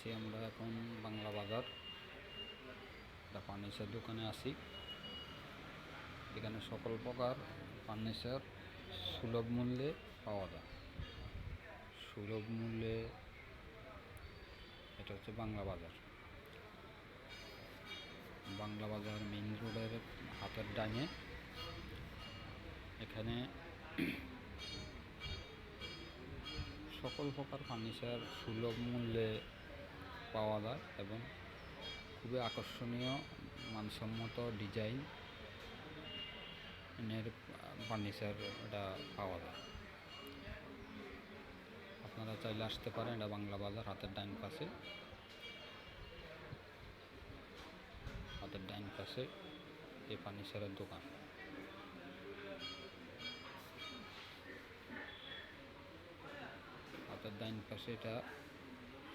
আছি আমরা এখন বাংলা বাজার। ফার্নিচার দোকানে আছি। এখানে সকল প্রকার ফার্নিচার সুলভ মূল্যে পাওয়া যায়। সুলভ মূল্যে এটা হচ্ছে বাংলা বাজার। বাংলা বাজার মেইন রোডের হাতের ডাঙে এখানে সকল প্রকার ফার্নিচার সুলভ মূল্যে পাওয়া যায় এবং খুবই আকর্ষণীয়, মানসম্মত ডিজাইন এর ফার্নিচার এটা পাওয়া যায়। আপনারা চাইলে আসতে পারেন এটা বাংলা বাজার, হাতের ডাইন পাশে। হাতের ডাইন পাশে এই ফার্নিচারের দোকান। হাতের ডাইন পাশে এটা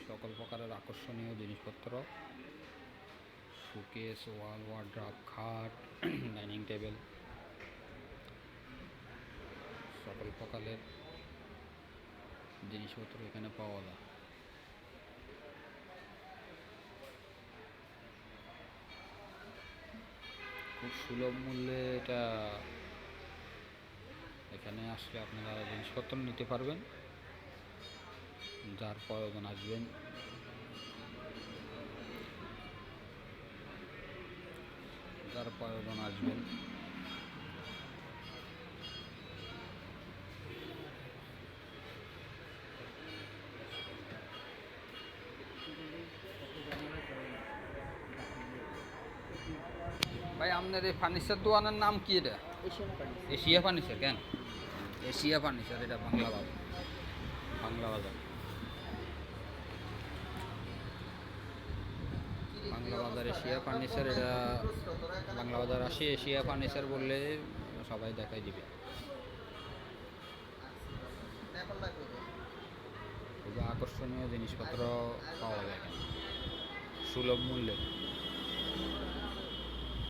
সকল প্রকারের আকর্ষণীয় জিনিসপত্র। শোকেস ওয়াল ওয়ার্ড্রপ, খাট, ডাইনিং টেবিল, সকল প্রকারের জিনিসপত্র এখানে পাওয়া যায়। খুব সুলভ মূল্যে এটা এখানে আসলে আপনারা জিনিসপত্র নিতে পারবেন। যার প্রয়োজন আসবেন যার প্রয়োজন আসবেন ভাই আপনার এই ফার্নিচার দোকানের নাম কি এটা? এশিয়া ফার্নিচার কেন? এশিয়া ফার্নিচার এটা বাংলা বাজার। বাংলা বাজার। বাংলা বাজার এশিয়া ফার্নিচার বাংলা বাজার আসে, এশিয়া ফার্নিচার বললে সবাই দেখাই দিবে। খুব আকর্ষণীয় জিনিসপত্র পাওয়া যায় সুলভ মূল্যে।